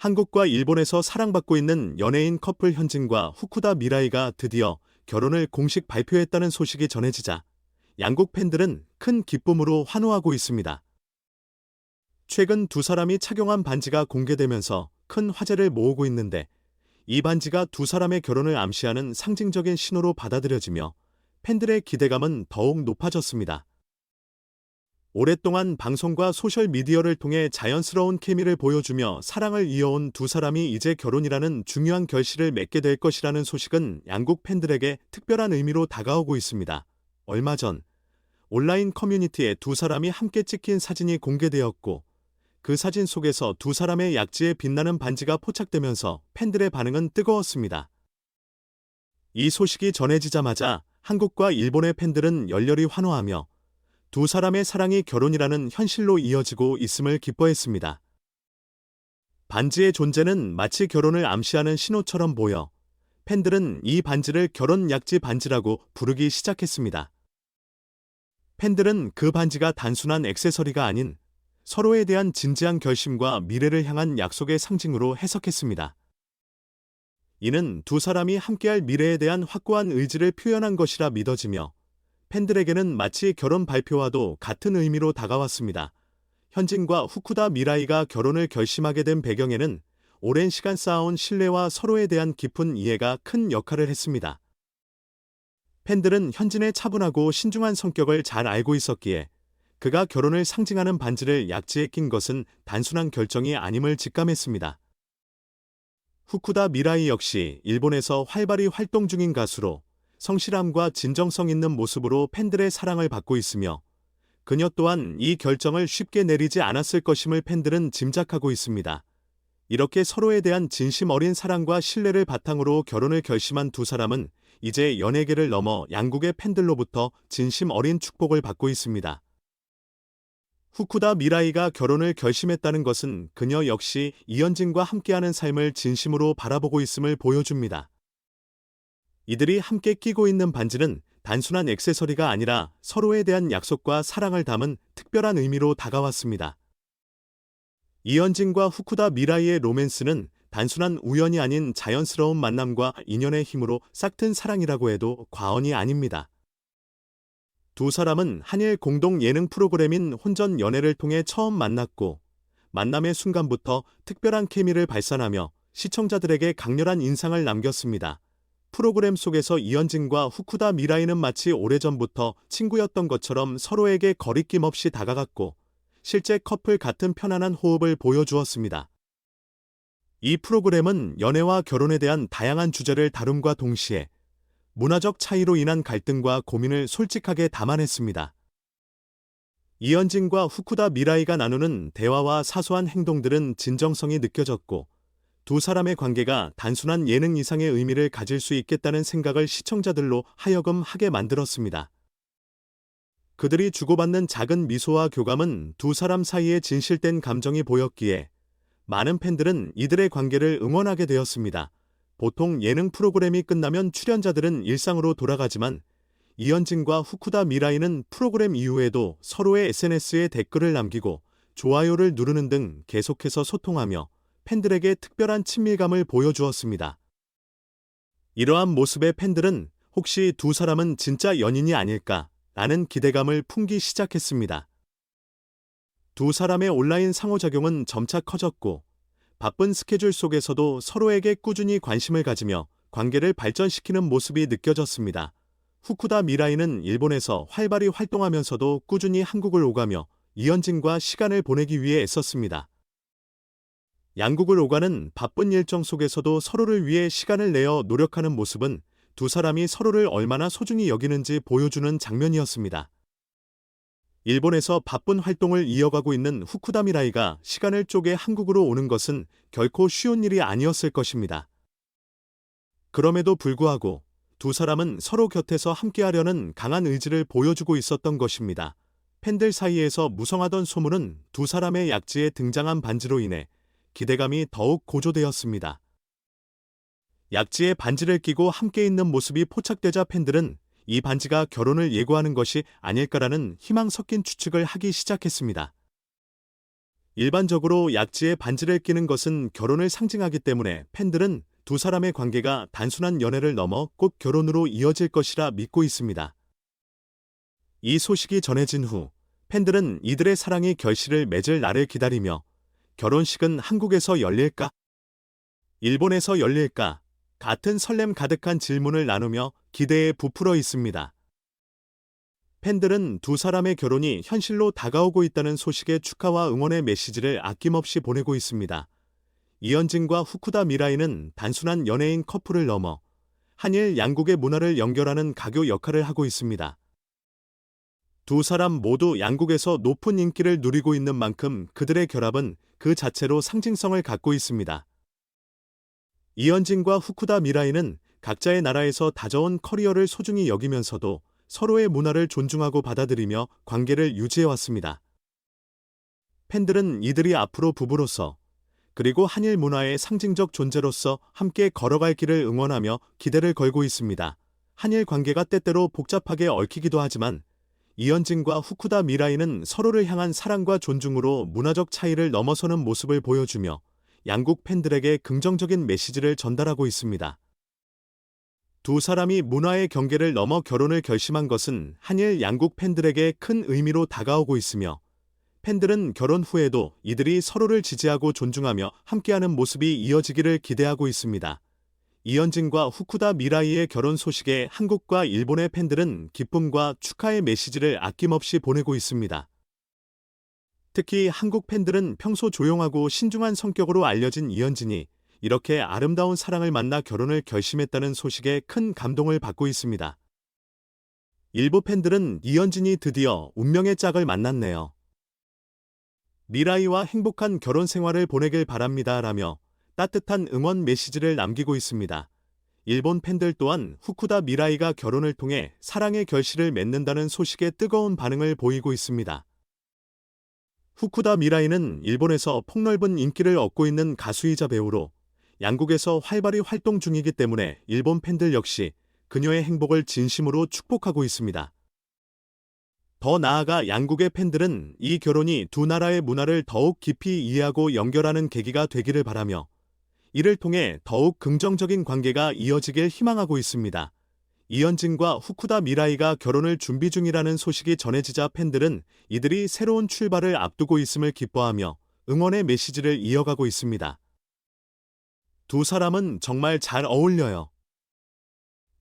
한국과 일본에서 사랑받고 있는 연예인 커플 현진과 후쿠다 미라이가 드디어 결혼을 공식 발표했다는 소식이 전해지자 양국 팬들은 큰 기쁨으로 환호하고 있습니다. 최근 두 사람이 착용한 반지가 공개되면서 큰 화제를 모으고 있는데 이 반지가 두 사람의 결혼을 암시하는 상징적인 신호로 받아들여지며 팬들의 기대감은 더욱 높아졌습니다. 오랫동안 방송과 소셜미디어를 통해 자연스러운 케미를 보여주며 사랑을 이어온 두 사람이 이제 결혼이라는 중요한 결실을 맺게 될 것이라는 소식은 양국 팬들에게 특별한 의미로 다가오고 있습니다. 얼마 전 온라인 커뮤니티에 두 사람이 함께 찍힌 사진이 공개되었고 그 사진 속에서 두 사람의 약지에 빛나는 반지가 포착되면서 팬들의 반응은 뜨거웠습니다. 이 소식이 전해지자마자 한국과 일본의 팬들은 열렬히 환호하며 두 사람의 사랑이 결혼이라는 현실로 이어지고 있음을 기뻐했습니다. 반지의 존재는 마치 결혼을 암시하는 신호처럼 보여 팬들은 이 반지를 결혼 약지 반지라고 부르기 시작했습니다. 팬들은 그 반지가 단순한 액세서리가 아닌 서로에 대한 진지한 결심과 미래를 향한 약속의 상징으로 해석했습니다. 이는 두 사람이 함께할 미래에 대한 확고한 의지를 표현한 것이라 믿어지며 팬들에게는 마치 결혼 발표와도 같은 의미로 다가왔습니다. 현진과 후쿠다 미라이가 결혼을 결심하게 된 배경에는 오랜 시간 쌓아온 신뢰와 서로에 대한 깊은 이해가 큰 역할을 했습니다. 팬들은 현진의 차분하고 신중한 성격을 잘 알고 있었기에 그가 결혼을 상징하는 반지를 약지에 낀 것은 단순한 결정이 아님을 직감했습니다. 후쿠다 미라이 역시 일본에서 활발히 활동 중인 가수로 성실함과 진정성 있는 모습으로 팬들의 사랑을 받고 있으며 그녀 또한 이 결정을 쉽게 내리지 않았을 것임을 팬들은 짐작하고 있습니다. 이렇게 서로에 대한 진심 어린 사랑과 신뢰를 바탕으로 결혼을 결심한 두 사람은 이제 연예계를 넘어 양국의 팬들로부터 진심 어린 축복을 받고 있습니다. 후쿠다 미라이가 결혼을 결심했다는 것은 그녀 역시 이현진과 함께하는 삶을 진심으로 바라보고 있음을 보여줍니다. 이들이 함께 끼고 있는 반지는 단순한 액세서리가 아니라 서로에 대한 약속과 사랑을 담은 특별한 의미로 다가왔습니다. 이현진과 후쿠다 미라이의 로맨스는 단순한 우연이 아닌 자연스러운 만남과 인연의 힘으로 싹튼 사랑이라고 해도 과언이 아닙니다. 두 사람은 한일 공동 예능 프로그램인 혼전 연애를 통해 처음 만났고 만남의 순간부터 특별한 케미를 발산하며 시청자들에게 강렬한 인상을 남겼습니다. 프로그램 속에서 이현진과 후쿠다 미라이는 마치 오래전부터 친구였던 것처럼 서로에게 거리낌 없이 다가갔고 실제 커플 같은 편안한 호흡을 보여주었습니다. 이 프로그램은 연애와 결혼에 대한 다양한 주제를 다룸과 동시에 문화적 차이로 인한 갈등과 고민을 솔직하게 담아냈습니다. 이현진과 후쿠다 미라이가 나누는 대화와 사소한 행동들은 진정성이 느껴졌고 두 사람의 관계가 단순한 예능 이상의 의미를 가질 수 있겠다는 생각을 시청자들로 하여금 하게 만들었습니다. 그들이 주고받는 작은 미소와 교감은 두 사람 사이에 진실된 감정이 보였기에 많은 팬들은 이들의 관계를 응원하게 되었습니다. 보통 예능 프로그램이 끝나면 출연자들은 일상으로 돌아가지만 이현진과 후쿠다 미라이는 프로그램 이후에도 서로의 SNS에 댓글을 남기고 좋아요를 누르는 등 계속해서 소통하며 팬들에게 특별한 친밀감을 보여주었습니다. 이러한 모습의 팬들은 혹시 두 사람은 진짜 연인이 아닐까 라는 기대감을 품기 시작했습니다. 두 사람의 온라인 상호작용은 점차 커졌고 바쁜 스케줄 속에서도 서로에게 꾸준히 관심을 가지며 관계를 발전시키는 모습이 느껴졌습니다. 후쿠다 미라이는 일본에서 활발히 활동하면서도 꾸준히 한국을 오가며 이현진과 시간을 보내기 위해 애썼습니다. 양국을 오가는 바쁜 일정 속에서도 서로를 위해 시간을 내어 노력하는 모습은 두 사람이 서로를 얼마나 소중히 여기는지 보여주는 장면이었습니다. 일본에서 바쁜 활동을 이어가고 있는 후쿠다 미라이가 시간을 쪼개 한국으로 오는 것은 결코 쉬운 일이 아니었을 것입니다. 그럼에도 불구하고 두 사람은 서로 곁에서 함께하려는 강한 의지를 보여주고 있었던 것입니다. 팬들 사이에서 무성하던 소문은 두 사람의 약지에 등장한 반지로 인해 기대감이 더욱 고조되었습니다. 약지에 반지를 끼고 함께 있는 모습이 포착되자 팬들은 이 반지가 결혼을 예고하는 것이 아닐까라는 희망 섞인 추측을 하기 시작했습니다. 일반적으로 약지에 반지를 끼는 것은 결혼을 상징하기 때문에 팬들은 두 사람의 관계가 단순한 연애를 넘어 꼭 결혼으로 이어질 것이라 믿고 있습니다. 이 소식이 전해진 후 팬들은 이들의 사랑이 결실을 맺을 날을 기다리며 결혼식은 한국에서 열릴까? 일본에서 열릴까? 같은 설렘 가득한 질문을 나누며 기대에 부풀어 있습니다. 팬들은 두 사람의 결혼이 현실로 다가오고 있다는 소식에 축하와 응원의 메시지를 아낌없이 보내고 있습니다. 이현진과 후쿠다 미라이는 단순한 연예인 커플을 넘어 한일 양국의 문화를 연결하는 가교 역할을 하고 있습니다. 두 사람 모두 양국에서 높은 인기를 누리고 있는 만큼 그들의 결합은 그 자체로 상징성을 갖고 있습니다. 이현진과 후쿠다 미라이는 각자의 나라에서 다져온 커리어를 소중히 여기면서도 서로의 문화를 존중하고 받아들이며 관계를 유지해왔습니다. 팬들은 이들이 앞으로 부부로서 그리고 한일 문화의 상징적 존재로서 함께 걸어갈 길을 응원하며 기대를 걸고 있습니다. 한일 관계가 때때로 복잡하게 얽히기도 하지만 이현진과 후쿠다 미라이는 서로를 향한 사랑과 존중으로 문화적 차이를 넘어서는 모습을 보여주며 양국 팬들에게 긍정적인 메시지를 전달하고 있습니다. 두 사람이 문화의 경계를 넘어 결혼을 결심한 것은 한일 양국 팬들에게 큰 의미로 다가오고 있으며 팬들은 결혼 후에도 이들이 서로를 지지하고 존중하며 함께하는 모습이 이어지기를 기대하고 있습니다. 이현진과 후쿠다 미라이의 결혼 소식에 한국과 일본의 팬들은 기쁨과 축하의 메시지를 아낌없이 보내고 있습니다. 특히 한국 팬들은 평소 조용하고 신중한 성격으로 알려진 이현진이 이렇게 아름다운 사랑을 만나 결혼을 결심했다는 소식에 큰 감동을 받고 있습니다. 일부 팬들은 이현진이 드디어 운명의 짝을 만났네요. 미라이와 행복한 결혼 생활을 보내길 바랍니다. 라며 따뜻한 응원 메시지를 남기고 있습니다. 일본 팬들 또한 후쿠다 미라이가 결혼을 통해 사랑의 결실을 맺는다는 소식에 뜨거운 반응을 보이고 있습니다. 후쿠다 미라이는 일본에서 폭넓은 인기를 얻고 있는 가수이자 배우로 양국에서 활발히 활동 중이기 때문에 일본 팬들 역시 그녀의 행복을 진심으로 축복하고 있습니다. 더 나아가 양국의 팬들은 이 결혼이 두 나라의 문화를 더욱 깊이 이해하고 연결하는 계기가 되기를 바라며 이를 통해 더욱 긍정적인 관계가 이어지길 희망하고 있습니다. 이현진과 후쿠다 미라이가 결혼을 준비 중이라는 소식이 전해지자 팬들은 이들이 새로운 출발을 앞두고 있음을 기뻐하며 응원의 메시지를 이어가고 있습니다. 두 사람은 정말 잘 어울려요.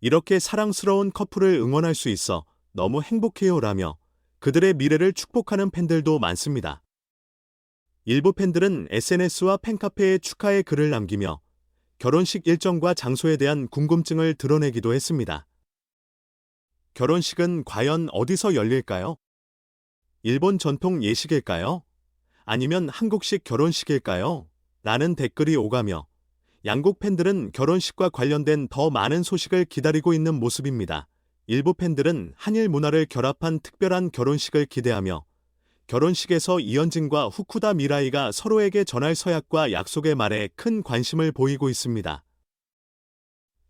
이렇게 사랑스러운 커플을 응원할 수 있어 너무 행복해요 라며 그들의 미래를 축복하는 팬들도 많습니다. 일부 팬들은 SNS와 팬카페에 축하의 글을 남기며 결혼식 일정과 장소에 대한 궁금증을 드러내기도 했습니다. 결혼식은 과연 어디서 열릴까요? 일본 전통 예식일까요? 아니면 한국식 결혼식일까요? 라는 댓글이 오가며 양국 팬들은 결혼식과 관련된 더 많은 소식을 기다리고 있는 모습입니다. 일부 팬들은 한일 문화를 결합한 특별한 결혼식을 기대하며 결혼식에서 이현진과 후쿠다 미라이가 서로에게 전할 서약과 약속의 말에 큰 관심을 보이고 있습니다.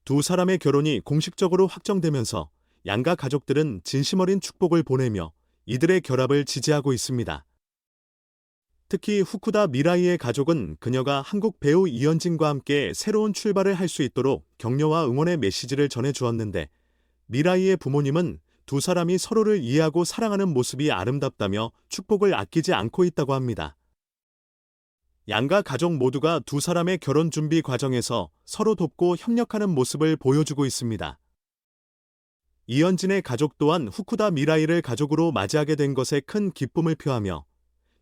두 사람의 결혼이 공식적으로 확정되면서 양가 가족들은 진심 어린 축복을 보내며 이들의 결합을 지지하고 있습니다. 특히 후쿠다 미라이의 가족은 그녀가 한국 배우 이현진과 함께 새로운 출발을 할 수 있도록 격려와 응원의 메시지를 전해 주었는데 미라이의 부모님은 두 사람이 서로를 이해하고 사랑하는 모습이 아름답다며 축복을 아끼지 않고 있다고 합니다. 양가 가족 모두가 두 사람의 결혼 준비 과정에서 서로 돕고 협력하는 모습을 보여주고 있습니다. 이현진의 가족 또한 후쿠다 미라이를 가족으로 맞이하게 된 것에 큰 기쁨을 표하며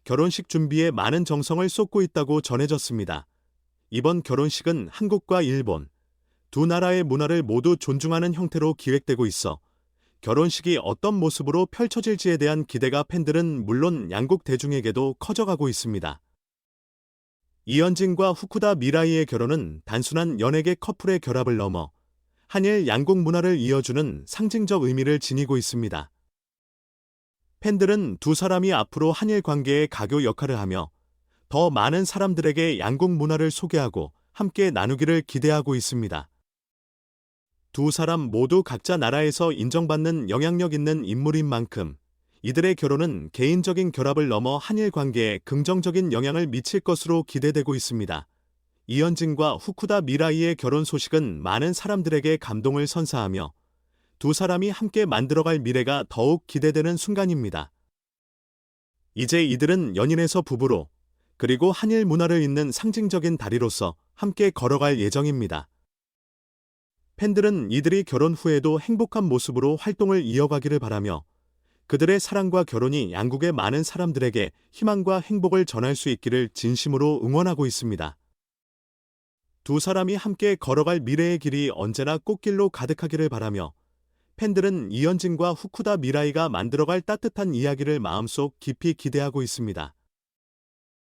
결혼식 준비에 많은 정성을 쏟고 있다고 전해졌습니다. 이번 결혼식은 한국과 일본 두 나라의 문화를 모두 존중하는 형태로 기획되고 있어 결혼식이 어떤 모습으로 펼쳐질지에 대한 기대가 팬들은 물론 양국 대중에게도 커져가고 있습니다. 이현진과 후쿠다 미라이의 결혼은 단순한 연예계 커플의 결합을 넘어 한일 양국 문화를 이어주는 상징적 의미를 지니고 있습니다. 팬들은 두 사람이 앞으로 한일 관계의 가교 역할을 하며 더 많은 사람들에게 양국 문화를 소개하고 함께 나누기를 기대하고 있습니다. 두 사람 모두 각자 나라에서 인정받는 영향력 있는 인물인 만큼 이들의 결혼은 개인적인 결합을 넘어 한일 관계에 긍정적인 영향을 미칠 것으로 기대되고 있습니다. 이현진과 후쿠다 미라이의 결혼 소식은 많은 사람들에게 감동을 선사하며 두 사람이 함께 만들어갈 미래가 더욱 기대되는 순간입니다. 이제 이들은 연인에서 부부로 그리고 한일 문화를 잇는 상징적인 다리로서 함께 걸어갈 예정입니다. 팬들은 이들이 결혼 후에도 행복한 모습으로 활동을 이어가기를 바라며 그들의 사랑과 결혼이 양국의 많은 사람들에게 희망과 행복을 전할 수 있기를 진심으로 응원하고 있습니다. 두 사람이 함께 걸어갈 미래의 길이 언제나 꽃길로 가득하기를 바라며 팬들은 이현진과 후쿠다 미라이가 만들어갈 따뜻한 이야기를 마음속 깊이 기대하고 있습니다.